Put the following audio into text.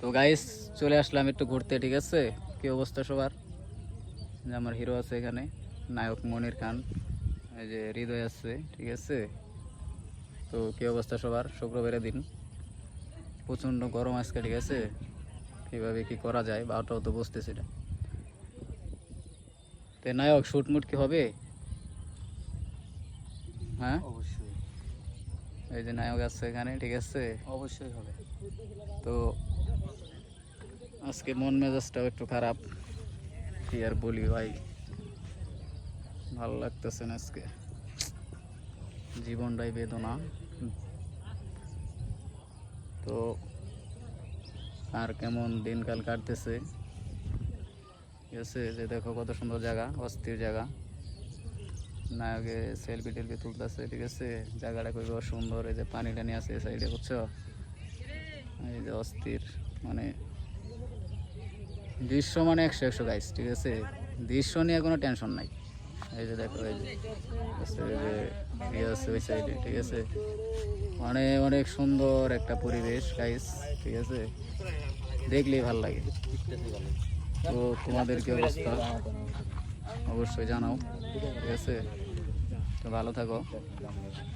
তো গাইস চলে আসলাম একটু ঘুরতে ঠিক আছে? কি অবস্থা সবার? যে আমার হিরো আছে এখানে নায়ক মনির খান। এই যে হৃদয় আছে ঠিক আছে? তো কি অবস্থা সবার? শুক্রবারের দিন। প্রচণ্ড গরম আজকে ঠিক আছে? কীভাবে কি করা যায় বা ওটাও তো বুঝতেছি না। তো নায়ক শুটমুট কি হবে? হ্যাঁ? অবশ্যই। এই যে নায়ক আছে এখানে ঠিক আছে? অবশ্যই হবে। তো আজকে মন মেজাজটাও একটু খারাপ। কি আর বলি ভাই? ভালো লাগতেছে না আজকে। জীবনটাই বেদনা। তো আর কেমন দিনকাল কাটতেছে? আছে যে দেখো কত সুন্দর জায়গা, অস্থির জায়গা। নায়কে সেলফি টেলফি তুলতেছে, ঠিক আছে? জায়গাটা খুবই সুন্দর, এই যে পানি টানি আছে সাইডে বুঝছ? এই যে অস্থির মানে দৃশ্য মানে একশো একশো গাইস ঠিক আছে? দৃশ্য নিয়ে কোনো টেনশন নাই। এই যে দেখো, এই যে ওই সাইডে ঠিক আছে? মানে অনেক সুন্দর একটা পরিবেশ গাইস ঠিক আছে? দেখলেই ভালো লাগে। তো তোমাদের কি অবস্থা? অবশ্যই জানাও, ঠিক আছে? তো ভালো থাকো।